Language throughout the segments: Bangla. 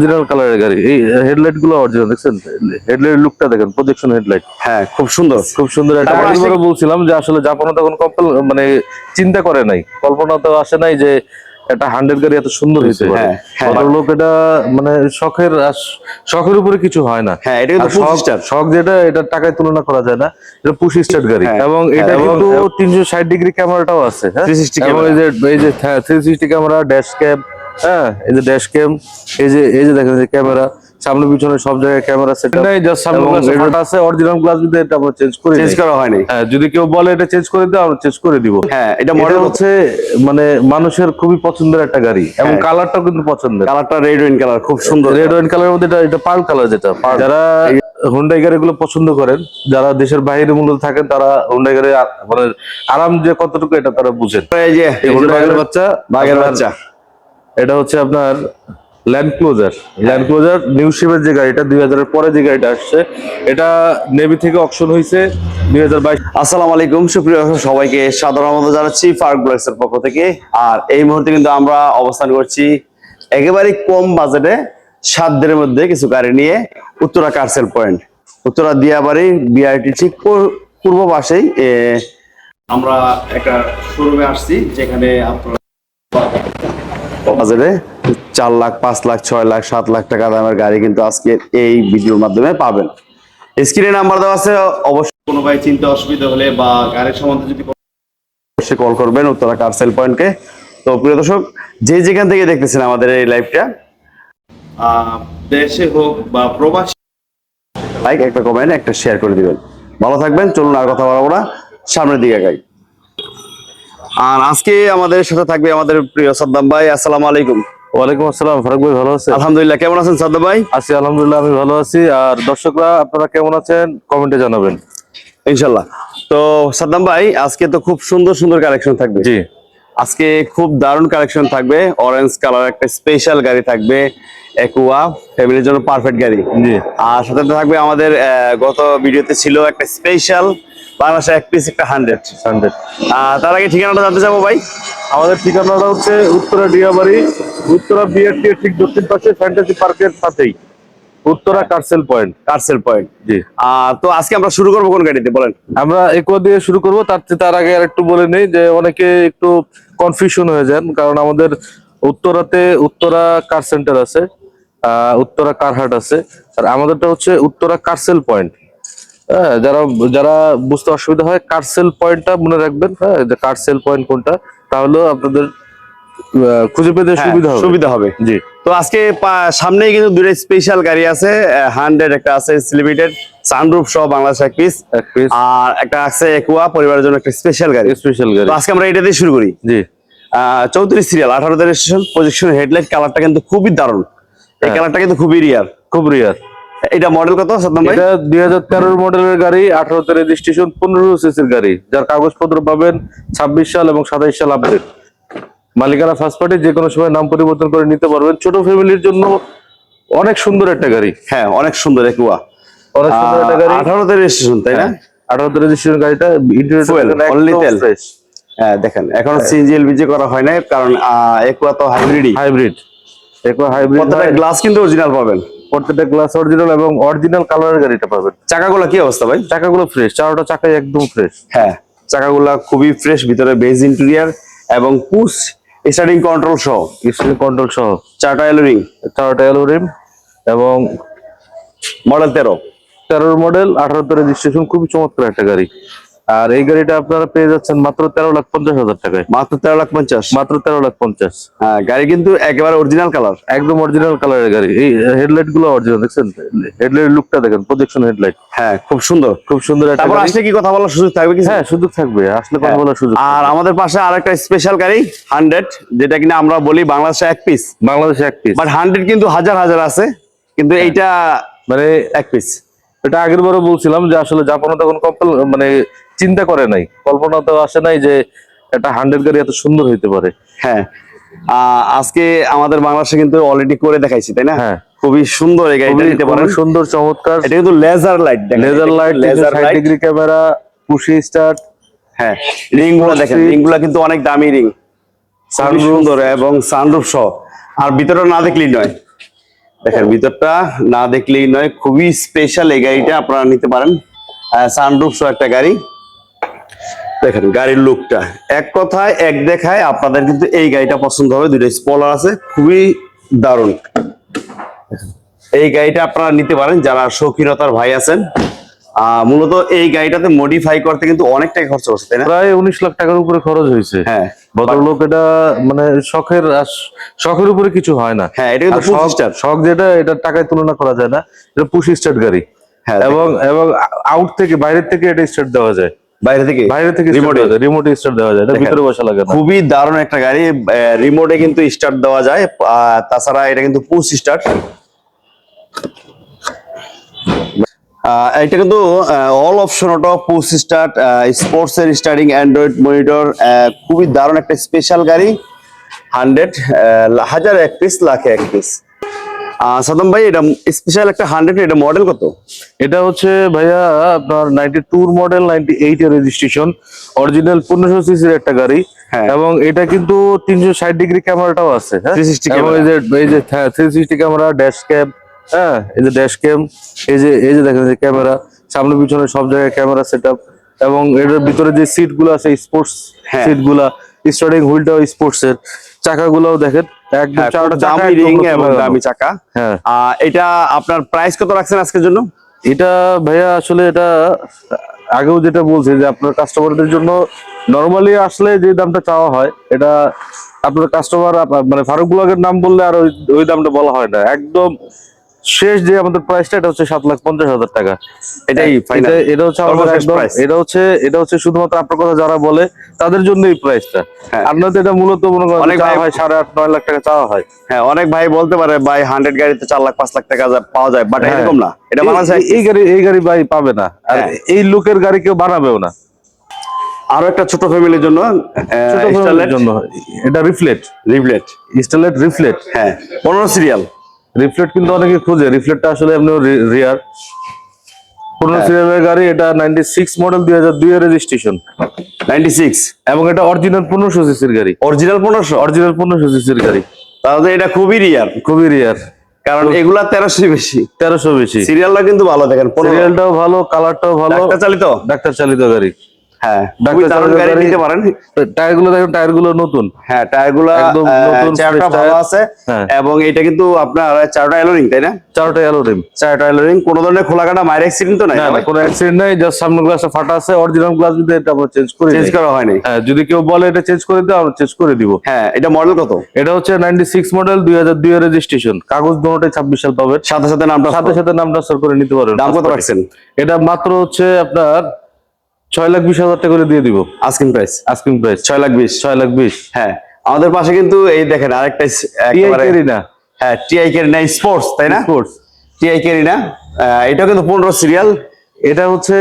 অরিজিনাল কালারের গাড়ি। এই হেডলাইটগুলো অরিজিনাল দেখছেন? হেডলাইট লুকটা দেখেন প্রজেকশন হেডলাইট হ্যাঁ খুব সুন্দর। খুব সুন্দর একটা বলছিলাম যে আসলে জাপানে তখন মানে চিন্তা করে নাই। কল্পনা তো আসে নাই যে একটা হান্ড্রেড গাড়ি এত সুন্দর হয়েছে হ্যাঁ, হ্যাঁ। লোক এটা মানে শখের শখের উপরে কিছু হয় না। হ্যাঁ, এটা কিন্তু শখ- যেটা এটা টাকায় তুলনা করা যায় না। এটা পুশ স্টার্ট গাড়ি। হ্যাঁ, এবং এটা কিন্তু তিনশো ষাট ডিগ্রি ক্যামেরাটাও আছে হ্যাঁ? 360 এবং যে এই যে three sixty camera dash cam হ্যাঁ এই যে ড্যাশ ক্যাম এই যে এই যে দেখেন ক্যামেরা সামনে পিছনে সব জায়গায় ক্যামেরা সেট নাই জাস্ট সামনে গ্লাস এটা- আছে অরিজিনাল গ্লাস এটা আমরা চেঞ্জ করে চেঞ্জ করা হয়নি। হ্যাঁ যদি কেউ বলে এটা চেঞ্জ করে দাও আমরা চেঞ্জ করে দিব। হ্যাঁ এটা মডেল হচ্ছে মানে মানুষের খুবই পছন্দের একটা গাড়ি এবং হ্যাঁ। কালারটাও কিন্তু পছন্দের। কালারটা রেড ওয়াইন কালার খুব সুন্দর। রেড ওয়াইন কালারের মধ্যে এটা এটা পার্ল কালার যেটা যারা হুন্ডাই গাড়িগুলো পছন্দ করেন যারা দেশের বাইরে মূলত থাকেন তারা হুন্ডাই গাড়ি মানে আরাম যে কতটুকু এটা তারা বুঝেন। এই যে গাড়ির বাচ্চা বাঘের বাচ্চা। এটা হচ্ছে আপনার Land Cruiser Land Cruiser new শিপের যে গাড়িটা দুই হাজারের পরে যে গাড়িটা আসছে এটা নেভি থেকে অপশন হয়েছে দুই হাজার বাইশ। আসসালামু আলাইকুম সুপ্রিয় সবাইকে সাদর আমন্ত্রণ জানাচ্ছি ফার্ক ব্লগস এর পক্ষ থেকে। আর এই মুহূর্তে কিন্তু আমরা অবস্থান করছি একেবারে কম বাজেটে সাধ্যের মধ্যে কিছু গাড়ি নিয়ে Uttara car sale point Uttara Diabari BRT ঠিক পূর- পূর্ব পাশেই আমরা একটা শোরুমে আসছি যেখানে আপনারা বাজারে চার লাখ, পাঁচ লাখ, ছয় লাখ, সাত লাখ টাকা দামের গাড়ি কিন্তু আজকে এই ভিডিওর মাধ্যমে পাবেন। স্ক্রিনে নাম্বার দেওয়া আছে, অবশ্যই কোনো ভাই চিন্তা অসুবিধা হলে বা গাড়ির সম্বন্ধে যদি অবশ্যই কল করবেন উত্তরা কার সেল পয়েন্টকে তো প্রিয় দর্শক, যে যেখান থেকে দেখতেছেন আমাদের এই লাইভটা দেশে হোক বা প্রবাসী লাইক একটা কমেন্ট একটা শেয়ার করে দিবেন। ভালো থাকবেন, চলুন আর কথা বলব না। সামনের দিকে গাই আর আজকে আমাদের সাথে থাকবে আমাদের প্রিয় সাদ্দাম ভাই আসসালাম আলাইকুম। ওয়ালাইকুম আসসালাম ফারুক ভাই ভালো আছেন? আলহামদুলিল্লাহ কেমন আছেন সাদ্দাম ভাই? আছি আলহামদুলিল্লাহ আমি ভালো আছি। আর দর্শকরা আপনারা কেমন আছেন? কমেন্টে জানাবেন। ইনশাল্লাহ। তো সাদ্দাম ভাই আজকে তো খুব সুন্দর সুন্দর কালেকশন থাকবে। জি। আজকে খুব দারুণ কালেকশন থাকবে। অরেঞ্জ কালার একটা স্পেশাল গাড়ি থাকবে একুয়া ফ্যামিলির জন্য পারফেক্ট গাড়ি। আর সাথে থাকবে আমাদের গত ভিডিওতে ছিল একটা স্পেশাল বাংলাদেশে এক পিস একটা হান্ড্রেড হান্ড্রেড তার আগে ঠিকানাটা জানতে যাব ভাই? আমাদের ঠিকানাটা হচ্ছে উত্তরা ডিয়াবাড়ি উত্তরা বিআরটি ঠিক দক্ষিণ পাশে ফ্যান্টাসি পার্কের সাথেই। Uttara car sale point. Car sale point ji. তো আজকে আমরা শুরু করব কোন গাড়িতে বলেন। আমরা একোয়া দিয়ে শুরু করব তার তার আগে আর একটু বলে নেই যে অনেকে একটু কনফিউশন হয়ে যান কারণ আমাদের উত্তরাতে উত্তরা কার সেন্টার আছে উত্তরা কার হাট আছে। আর আমাদেরটা হচ্ছে উত্তরা কারসেল পয়েন্ট। হ্যাঁ যারা যারা বুঝতে অসুবিধা হয় কারসেল পয়েন্টটা মনে রাখবেন হ্যাঁ যে কারসেল পয়েন্ট কোনটা তাহলেও আপনাদের খুঁজে পেতে হ্যাঁ, সুবিধা হবে। সুবিধা হবে। জি। তো আজকে সামনেই কিন্তু দুটো স্পেশাল গাড়ি আছে হান্ড্রেড একটা আছে লিমিটেড সানরুফ সহ বাংলাদেশ এক পিস আর একটা আছে একুয়া পরিবারের জন্য একটা স্পেশাল গাড়ি। স্পেশাল গাড়ি। তো আজকে আমরা এটা দিয়ে শুরু করি। জি। চৌত্রিশ সিরিয়াল আঠারো রেজিস্ট্রেশন প্রজেকশন হেডলাইট কালারটা কিন্তু খুবই দারুণ। এই হ্যাঁ। কালারটা কিন্তু খুবই রিয়ার খুব রিয়ার এটা মডেল কত সাদ্দাম ভাই? এটা দুই হাজার তেরোর মডেলের গাড়ি আঠারোতে রেজিস্ট্রেশন পনেরো সিসির গাড়ি। যার কাগজপত্র পাবেন ছাব্বিশ সাল এবং সাতাইশ সাল আপডেট মালিকানা ফার্স্ট পার্টি যে কোনো সময় নাম পরিবর্তন করে নিতে পারবেন। ছোট ফ্যামিলির জন্য অনেক সুন্দর একটা গাড়ি। হ্যাঁ অনেক সুন্দর একুয়া। অনেক সুন্দর একটা গাড়ি। আঠারোতে রেজিস্ট্রেশন তাই না? আঠারোতে রেজিস্ট্রেশন গাড়িটা Fuel, only তেল। হ্যাঁ দেখেন এখন সিএনজি এলপিজি করা হয় না কারণ একুয়া তো হাইব্রিডই হাইব্রিড একবার হাইব্রিড প্রত্যেকটা গ্লাস কিন্তু অরিজিনাল পাবেন। প্রত্যেকটা গ্লাস অরিজিনাল এবং অরিজিনাল কালারের গাড়িটা পাবেন। চাকাগুলো কি অবস্থা ভাই? চাকাগুলো ফ্রেশ চারোটা চাকাই একদম ফ্রেশ হ্যাঁ। চাকাগুলা খুবই ফ্রেশ ভিতরে বেজ ইন্টেরিয়ার এবং পুশ স্টার্টিং কন্ট্রোল সহ? স্টার্টিং কন্ট্রোল সহ। চারটা এলোরিং চারটা অ্যালোরিম এবং মডেল তেরো? তেরোর মডেল আঠারো আঠারোতে রেজিস্ট্রেশন খুবই চমৎকার একটা গাড়ি। আর এই গাড়িটা আপনারা পেয়ে যাচ্ছেন মাত্র তেরো লাখ পঞ্চাশ হাজার টাকায়। মাত্র তেরো লাখ পঞ্চাশ? মাত্র তেরো লাখ পঞ্চাশ। হ্যাঁ গাড়ি কিন্তু একেবারে অরিজিনাল কালার একদম অরিজিনাল কালারের গাড়ি। এই হেডলাইটগুলো অরিজিনাল দেখছেন? হেডলাইট লুকটা দেখেন প্রজেকশন হেডলাইট হ্যাঁ খুব সুন্দর। খুব সুন্দর তারপর আসলে কি কথা বলার সুযোগ থাকবে কি হ্যাঁ সুযোগ থাকবে। আসলে কথা হ্যাঁ। বলার সুযোগ আর আমাদের পাশে আরেকটা স্পেশাল গাড়ি হান্ড্রেড যেটা কিনা আমরা বলি বাংলাদেশে এক পিস বাংলাদেশে এক পিস বাট হান্ড্রেড কিন্তু হাজার হাজার আছে। কিন্তু এইটা মানে এক পিস এটা আগের বারও বলছিলাম যে আসলে জাপানে তখন মানে চিন্তা করে নাই। কল্পনা তো আসে নাই যে একটা হান্ড্রেড গাড়ি এত সুন্দর হইতে পারে। হ্যাঁ। আজকে আমাদের বাংলাদেশে কিন্তু অলরেডি করে দেখাইছি তাই না? হ্যাঁ। খুবই সুন্দর এই গাড়িটা খুবই- নিতে পারেন। সুন্দর চমৎকার। এটা কিন্তু laser light laser light laser light degree camera push start হ্যাঁ। রিংগুলো দেখেন রিংগুলা কিন্তু অনেক দামি রিং। সুন্দর এবং সানরুফ সহ। আর ভিতরে না দেখলেই নয়। দেখেন, ভিতরটা না দেখলেই নয়, খুবই স্পেশাল এই গাড়িটা আপনারা নিতে পারেন। সানরুফ সহ একটা গাড়ি। দেখেন, গাড়ির লুকটা এক কথায়, এক দেখায় আপনাদের কিন্তু এই গাড়িটা পছন্দ হবে। দুটো স্পলার আছে, খুবই দারুণ। এই গাড়িটা আপনারা নিতে পারেন, যারা শৌখিনতার ভাই আছেন। মূলত এই গাড়িটাতে মডিফাই করতে কিন্তু অনেক টাকা খরচ করছে তাই না? প্রায় উনিশ লাখ টাকার উপরে খরচ হয়েছে। হ্যাঁ। ভদ্রলোক এটা মানে শখের শখের উপরে কিছু হয় না। হ্যাঁ এটা কিন্তু শখ- যেটা এটা টাকায় তুলনা করা যায় না। এটা পুশ স্টার্ট গাড়ি। হ্যাঁ এবং এবং আউট থেকে বাইরের থেকে এটা স্টার্ট দেওয়া যায়। বাইরে থেকে? বাইরে থেকে এ? রিমোট স্টার্ট দেওয়া যায়। এটা ভিতরে বসা লাগে খুবই দারুণ একটা গাড়ি। রিমোটে কিন্তু স্টার্ট দেওয়া যায়। তাছাড়া এটা কিন্তু পুশ স্টার্ট এটা কিন্তু all option auto push start sports এর স্টার্টিং অ্যান্ড্রয়েড মনিটর খুবই দারুণ একটা স্পেশাল গাড়ি। হান্ড্রেড হাজার এক পিস লাখে এক পিস সাদম ভাই এটা স্পেশাল একটা হান্ড্রেড এটা মডেল কত? এটা হচ্ছে ভাইয়া আপনার নাইনটি টুর মডেল নাইনটি এইট এর রেজিস্ট্রেশন অরিজিনাল পনেরোশো সিসির একটা গাড়ি। হ্যাঁ। এবং এটা কিন্তু তিনশো ষাট ডিগ্রি ক্যামেরাটাও আছে হ্যাঁ? 360 এবং এই যে এই যে three sixty camera dash cam হ্যাঁ এই যে ড্যাশ ক্যাম এই যে এই যে দেখেন ক্যামেরা সামনে পিছনে সব জায়গায় ক্যামেরা সেট এবং এটার ভিতরে যে সিটগুলো আছে স্পোর্টস হ্যাঁ। সিটগুলা স্টার্টিং হুইলটাও স্পোর্টস এর। চাকাগুলোও দেখেন একদম হ্যাঁ, চাকা দামি একদম রিং এবং দামি চাকা। হ্যাঁ। এটা আপনার প্রাইস কত রাখছেন আজকের জন্য? এটা ভাইয়া আসলে এটা আগেও যেটা বলছি যে আপনার কাস্টমারদের জন্য নরমালি আসলে যে দামটা চাওয়া হয় এটা আপনার কাস্টমার মানে ফারুক ব্লগের নাম বললে আর ওই দামটা বলা হয় না। একদম শেষ যে আমাদের প্রাইসটা এটা হচ্ছে সাত লাখ পঞ্চাশ হাজার টাকা। এটাই final? এটা- হচ্ছে আমাদের একদম এটা হচ্ছে এটা হচ্ছে শুধুমাত্র আপনার কথা যারা বলে তাদের জন্য এই প্রাইসটা হ্যাঁ। আপনাদের এটা মূলত মনে করেন অনেক ভাই- হয় সাড়ে আট নয় লাখ টাকা চাওয়া হয়। হ্যাঁ অনেক ভাই বলতে পারে ভাই হান্ড্রেড গাড়িতে চার লাখ পাঁচ লাখ টাকা পাওয়া যায়। বাট হ্যাঁ। এরকম না। এটা এই- গাড়ি এই গাড়ি ভাই পাবে না। আর হ্যাঁ। এই লুকের গাড়ি কেউ বানাবেও না। আরও একটা ছোট ফ্যামিলির জন্য ছোট ফ্যামিলির জন্য। এটা রিফ্লেক্ট রিভলেট স্টেলেট রিফ্লেক্ট হ্যাঁ। পনেরো সিরিয়াল রিফ্লেক্ট কিন্তু অনেকে খুঁজে। রিফ্লেক্টটা আসলে এমনি রিয়ার পনেরো হ্যাঁ। সিরিয়ালের গাড়ি এটা নাইনটি সিক্স মডেল দুই হাজার দুই এর রেজিস্ট্রেশন নাইনটি সিক্স এবং এটা অরিজিনাল পনেরোশো সিসির গাড়ি। অরিজিনাল পনেরোশো? অরিজিনাল পনেরোশো সিসির গাড়ি। তাহলে এটা খুবই রিয়ার খুবই রিয়ার কারণ এগুলা তেরোশো বেশি। তেরোশো বেশি। সিরিয়ালটা কিন্তু ভালো দেখেন সিরিয়ালটাও ভালো কালারটাও ভালো। একটা চালিত? ডাক্তার চালিত গাড়ি। হ্যাঁ। নিতে পারেন। দেখেন টায়ারগুলো নতুন। হ্যাঁ টায়ারগুলা একদম নতুন চারটা ভালো আছে। হ্যাঁ। এবং এটা কিন্তু আপনার চারটা এলোরিং তাই না? চারটা চারটা এলোরিং কোনো ধরনের খোলাকাটা মায়ের অ্যাক্সিডেন্ট তো নাই না না কোনো অ্যাক্সিডেন্ট নাই জাস্ট সামনের গ্লাসটা ফাটা আছে অরিজিনাল গ্লাস যদি এটা আমরা চেঞ্জ করে চেঞ্জ করা হয়নি। হ্যাঁ যদি কেউ বলে এটা চেঞ্জ করে দিও আমরা চেঞ্জ করে দিব। হ্যাঁ এটা মডেল কত? এটা হচ্ছে নাইনটি সিক্স মডেল দুই হাজার দুই এর রেজিস্ট্রেশন কাগজ দুটোটাই ছাব্বিশ সাল পাবেন। সাথে সাথে নামটা সাথে সাথে নাম ট্রান্সফার করে নিতে পারবেন দাম কত রাখছেন? এটা মাত্র হচ্ছে আপনার ছয় লাখ বিশ হাজার টাকা করে দিয়ে দিব। আস্কিং প্রাইস আস্কিং প্রাইস ছয় লাখ বিশ। ছয় লাখ বিশ। হ্যাঁ। আমাদের পাশে কিন্তু এই দেখেন আরেকটা একেবারে- হ্যাঁ টিআই কেরিনা স্পোর্টস তাই না? স্পোর্টস টিআই কেরিনা এটাও কিন্তু পনেরো সিরিয়াল এটা হচ্ছে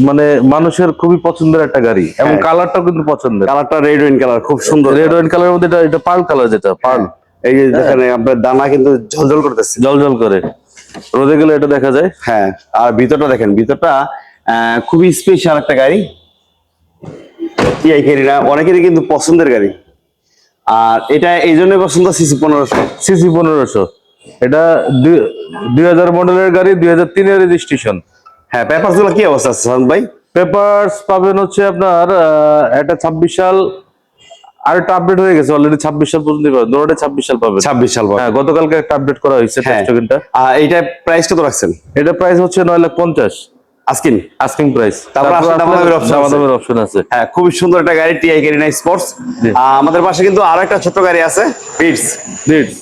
মানে মানুষের খুবই পছন্দের একটা গাড়ি এবং হ্যাঁ। কালারটাও কিন্তু পছন্দের। কালারটা রেড ওয়াইন কালার খুব সুন্দর রেড ওয়াইন কালারের মধ্যে এটা এটা পার্ল কালার যেটা পার্ল এই যে দেখেন আপনার দানা কিন্তু ঝলঝল করতেছে। জল করে। রোদে গেলে এটা দেখা যায়। হ্যাঁ আর ভিতরটা দেখেন ভিতরটা খুবই স্পেশাল একটা গাড়ি। টিআই অনেকেরই কিন্তু পছন্দের গাড়ি। আর এটা এই জন্য পছন্দ সিসি পনেরোশো। সিসি পনেরোশো। এটা দুই- হাজার মডেলের গাড়ি দুই হাজার তিনের রেজিস্ট্রেশন হ্যাঁ পেপারসগুলো কি অবস্থা আছে ভাই? পেপারস পাবেন হচ্ছে আপনার একটা ছাব্বিশ সাল আর একটা আপডেট হয়ে গেছে অলরেডি ছাব্বিশ সাল পর্যন্ত পাবেন। দুটোটা ছাব্বিশ সাল পাবেন। ছাব্বিশ সাল পর। হ্যাঁ গতকালকে একটা আপডেট করা হয়েছে হ্যাঁ। টেস্ট টোকেনটা এইটা প্রাইস কত রাখছেন? এটা প্রাইস হচ্ছে নয় লাখ পঞ্চাশ। আজকিন আস্কিং প্রাইস তারপর আসলে দামাদামির option দামাদামের অপশন আছে। হ্যাঁ খুবই সুন্দর একটা গাড়ি টিআই কেরিনা স্পোর্টস আমাদের পাশে কিন্তু আরও একটা ছোট গাড়ি আছে বিটস লিডস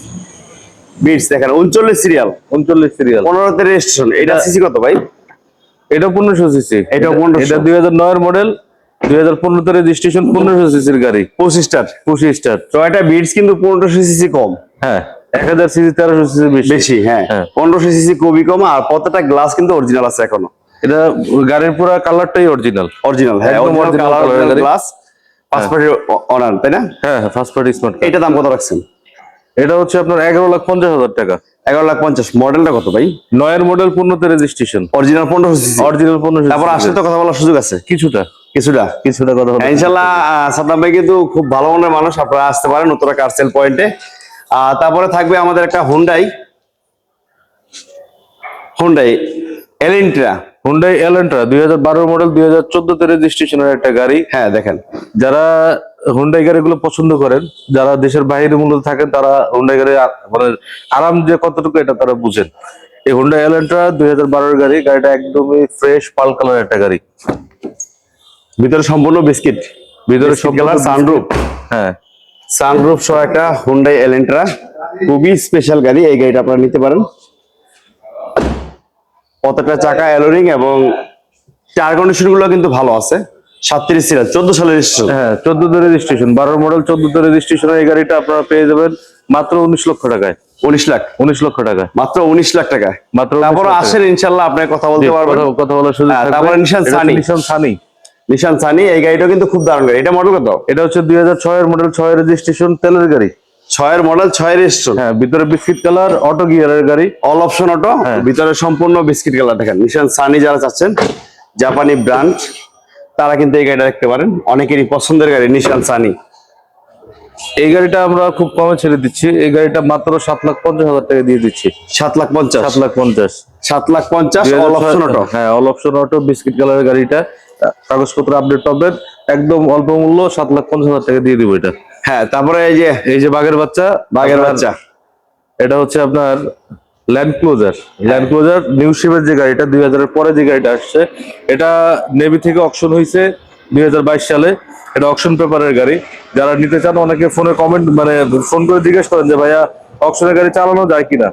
বিটস দেখেন উনচল্লিশ সিরিয়াল উনচল্লিশ সিরিয়াল পনেরোতে রেজিস্ট্রেশন এটা এটা- সিসি কত ভাই? এটা পনেরোশো সিসি এটাও 1500 এটা দুই হাজার নয়ের মডেল দুই হাজার পনেরোতে রেজিস্ট্রেশন পনেরোশো সিসির গাড়ি। পঁচিশ স্টার পঁচিশ স্টার টয়টা বিটস কিন্তু পনেরোশো সিসি কম। হ্যাঁ এক হাজার সিসি তেরোশো সিসি বেশি। হ্যাঁ। হ্যাঁ। পনেরোশো সিসি খুবই কম আর প্রত্যেকটা গ্লাস কিন্তু অরিজিনাল আছে এখনও। এটা গাড়ির পুরো কালারটাই অরিজিনাল অরিজিনাল হ্যাঁ অরিজিনাল কালার গ্লাস অনার তাই না? হ্যাঁ হ্যাঁ ফার্স্ট পার্টি স্মার্ট এটা দাম কত রাখছেন? এটা হচ্ছে আপনার এগারো লাখ পঞ্চাশ হাজার টাকা। এগারো লাখ পঞ্চাশ মডেলটা কত ভাই? নয়ের মডেল রেজিস্ট্রেশন অরিজিনাল পনেরোশো সিসি অরিজিনাল তারপর আসলে তো কথা বলার সুযোগ আছে। কিছুটা। কিছুটা? কিছুটা কথা বলতে হ্যাঁ, ইনশাল্লাহ সাদ্দাম ভাই কিন্তু খুব ভালো মনের মানুষ। আপনারা আসতে পারেন উত্তরা সেল পয়েন্টে তারপরে থাকবে আমাদের একটা Hyundai Hyundai Elantra Hyundai Elantra দুই হাজার বারো মডেল দুই হাজার চোদ্দতে রেজিস্ট্রেশনের একটা গাড়ি। হ্যাঁ দেখেন। যারা হুন্ডাই গাড়িগুলো পছন্দ করেন যারা দেশের বাইরে মূলত থাকেন তারা হুন্ডাই গাড়ি মানে আরাম যে কতটুকু এটা তারা বুঝেন। এই হুন্ডাই এলেন্ট্রা দুই হাজার বারোর গাড়ি গাড়িটা একদমই ফ্রেশ পাল কালার একটা গাড়ি। ভিতরে সম্পূর্ণ বিস্কিট ভিতরে সব sunroof। হ্যাঁ। সানরুফ সহ একটা হুন্ডাই এলেন্ট্রা খুবই স্পেশাল গাড়ি এই গাড়িটা আপনারা নিতে পারেন। কতটা চাকা অ্যালোরিং এবং টায়ার কন্ডিশনগুলো কিন্তু ভালো আছে। সাতত্রিশ সিরিয়াল চোদ্দ সালের রেজিস্ট্রেশন হ্যাঁ চোদ্দতে রেজিস্ট্রেশন বারোর মডেল চোদ্দতে রেজিস্ট্রেশন এই গাড়িটা আপনারা পেয়ে যাবেন মাত্র উনিশ লক্ষ টাকায়। উনিশ লাখ। উনিশ লক্ষ টাকা মাত্র উনিশ লাখ টাকা মাত্র তারপর আসেন ইনশাল্লাহ আপনি কথা বলতে পারবেন। কথা বলার সুযোগ হ্যাঁ। তারপরে নিশান সানি। নিশান সানি নিশান সানি এই গাড়িটা কিন্তু খুব দারুণ গাড়ি। এটা মডেল কত? এটা হচ্ছে দুই হাজার ছয়ের মডেল ছয় রেজিস্ট্রেশন তেলের গাড়ি। ছয়ের মডেল ছয় রেজিস্ট্রেশন হ্যাঁ ভিতরে বিস্কিট কালার অটো গিয়ারের গাড়ি। অল অপশন অটো ভিতরে সম্পূর্ণ বিস্কিট কালার দেখেন। নিশান সানি যারা চাচ্ছেন জাপানি ব্র্যান্ড তারা কিন্তু এই গাড়িটা দেখতে পারেন। অনেকেরই পছন্দের গাড়ি নিশান সানি এই গাড়িটা আমরা খুব কমে ছেড়ে দিচ্ছি। এই গাড়িটা মাত্র সাত লাখ পঞ্চাশ হাজার টাকা দিয়ে দিচ্ছি। সাত লাখ পঞ্চাশ। সাত লাখ পঞ্চাশ। সাত লাখ পঞ্চাশ অল অপশন অটো হ্যাঁ অল অপশন অটো বিস্কিট কালারের গাড়িটা। কাগজপত্র আপডেট পাবেন। একদম অল্প মূল্য সাত লাখ পঞ্চাশ হাজার টাকা দিয়ে দিব এটা। হ্যাঁ তারপরে এই যে এই যে বাঘের বাচ্চা বাঘের বাচ্চা। এটা হচ্ছে আপনার land cruiser land cruiser new শিপের যে গাড়িটা দুই হাজারের পরে যে গাড়িটা আসছে এটা নেভি থেকে অকশন হয়েছে দুই হাজার বাইশ সালে। এটা অকশন পেপারের গাড়ি। যারা নিতে চান অনেকে ফোনে কমেন্ট মানে ফোন করে জিজ্ঞেস করেন যে ভাইয়া অকশনের গাড়ি চালানো যায় কিনা?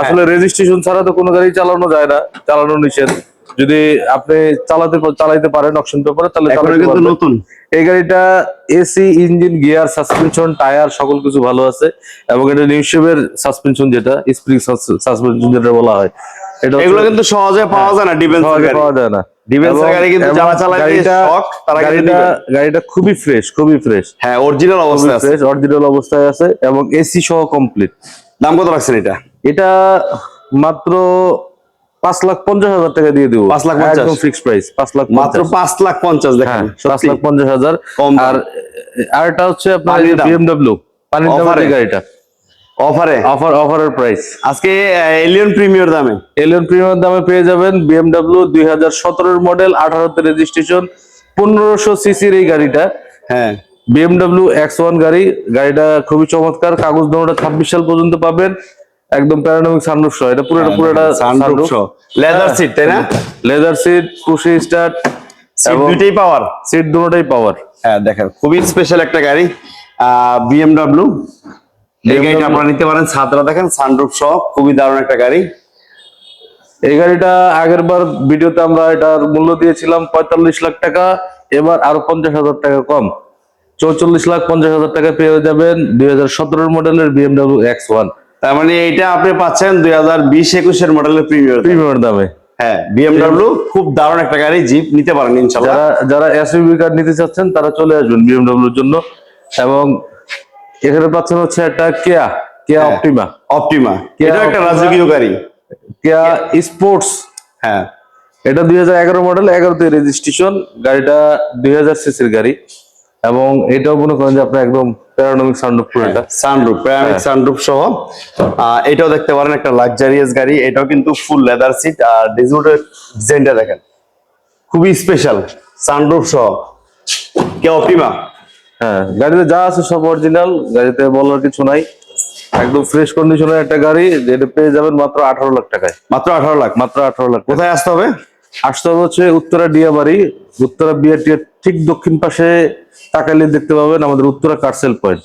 আসলে রেজিস্ট্রেশন ছাড়া তো কোনো গাড়ি চালানো যায় না চালানো নিষেধ। যদি আপনি চালাতে চালাইতে পারেন অপশন পেপারে তাহলে কিন্তু নতুন। এই গাড়িটা AC engine gear suspension tyre সকল কিছু ভালো আছে। এবং এটা নিউশেপের সাসপেনশন যেটা স্প্রিং সাসপেনশন যেটা বলা হয়। এটা এগুলো কিন্তু সহজে পাওয়া যায় না ডিফেন্স পাওয়া যায় না। গাড়িটা শখ, তারা গাড়িটা গাড়িটা খুবই ফ্রেশ খুবই ফ্রেশ হ্যাঁ অরিজিনাল অবস্থায় আছে। অরিজিনাল অবস্থায় আছে এবং এসি সহ কমপ্লিট দাম কত রাখছেন এটা? এটা মাত্র পাঁচ লাখ পঞ্চাশ হাজার টাকা দিয়ে দিব। পাঁচ লাখ একদম ফিক্সড প্রাইস পাঁচ লাখ মাত্র পাঁচ লাখ পঞ্চাশ হ্যাঁ দেখেন পাঁচ লাখ পঞ্চাশ হাজার। আর আরেকটা হচ্ছে আপনার পানির বিএমডব্লিউ পানির দামের গাড়িটা। অফারে? অফার অফারের প্রাইস আজকে এলিয়ন প্রিমিয়ার দামে। এলিয়ন প্রিমিয়াম দামে পেয়ে যাবেন বিএমডব্লিউ দুই হাজার সতেরোর মডেল আঠারোতে রেজিস্ট্রেশন পনেরোশো সিসির এই গাড়িটা। হ্যাঁ। বিএমডব্লিউ এক্স ওয়ান গাড়ি গাড়িটা খুবই চমৎকার কাগজ দোনোটা ছাব্বিশ সাল পর্যন্ত পাবেন। একদম প্যারানমিক সানরুফ সহ এটা পুরোটা পুরোটা সানরুফ লেদার সিট তাই না? লেদার সিট কুশি স্টার্ট সিট দুইটাই পাওয়ার সিট দুটোটাই পাওয়ার হ্যাঁ দেখেন খুবই স্পেশাল একটা গাড়ি। বিএমডব্লিউ এই গাড়িটা আপনারা নিতে পারেন ছাদরা দেখেন সানরুফ সহ খুবই দারুণ একটা গাড়ি। এই গাড়িটা আগের বার ভিডিওতে আমরা এটার মূল্য দিয়েছিলাম পঁয়তাল্লিশ লাখ টাকা এবার আরও পঞ্চাশ হাজার টাকা কম। চৌচল্লিশ লাখ পঞ্চাশ হাজার টাকা পেয়ে যাবেন দুই হাজার সতেরো মডেলের বিএমডব্লিউ এক্স ওয়ান তার মানে এইটা আপনি পাচ্ছেন দুই হাজার বিশ একুশের মডেলের প্রিমিয়ার প্রিমিয়ার দামে। হ্যাঁ বিএমডব্লিউ খুব দারুণ একটা গাড়ি জিপ নিতে পারেন ইনশাল্লাহ যারা যারা এসইউভি কার নিতে চাচ্ছেন তারা চলে আসবেন বিএমডব্লিউর জন্য। এবং এখানে পাচ্ছেন হচ্ছে একটা কেয়া কেয়া। অপটিমা অপটিমা এটা একটা রাজকীয় গাড়ি। কেয়া স্পোর্টস হ্যাঁ। এটা দুই হাজার এগারো মডেল এগারোতে রেজিস্ট্রেশন গাড়িটা দুই হাজার সিসির গাড়ি। এবং এটাও মনে করেন যে আপনার একদম প্যারানমিক সাউন্ড পুরোটা সানরুফ প্যারামিক হ্যাঁ। সানরুফ সহ। এটাও দেখতে পারেন একটা লাক্সারিয়াস গাড়ি। এটাও কিন্তু ফুল লেদার সিট আর ডিজুটের ডিজাইনটা দেখেন। খুবই স্পেশাল সানরুফ সহ। কে অপটিমা? হ্যাঁ গাড়িতে যা আছে সব অরিজিনাল গাড়িতে বলার কিছু নাই। একদম ফ্রেশ কন্ডিশনের একটা গাড়ি যেটা পেয়ে যাবেন মাত্র আঠারো লাখ টাকায়। মাত্র আঠারো লাখ। মাত্র আঠারো লাখ কোথায় আসতে হবে? আসতে হবে হচ্ছে উত্তরা ডিয়াবাড়ি। উত্তরা বিআরটি ঠিক দক্ষিণ পাশে তাকাইলে দেখতে পাবেন আমাদের উত্তরা কার্সেল পয়েন্ট।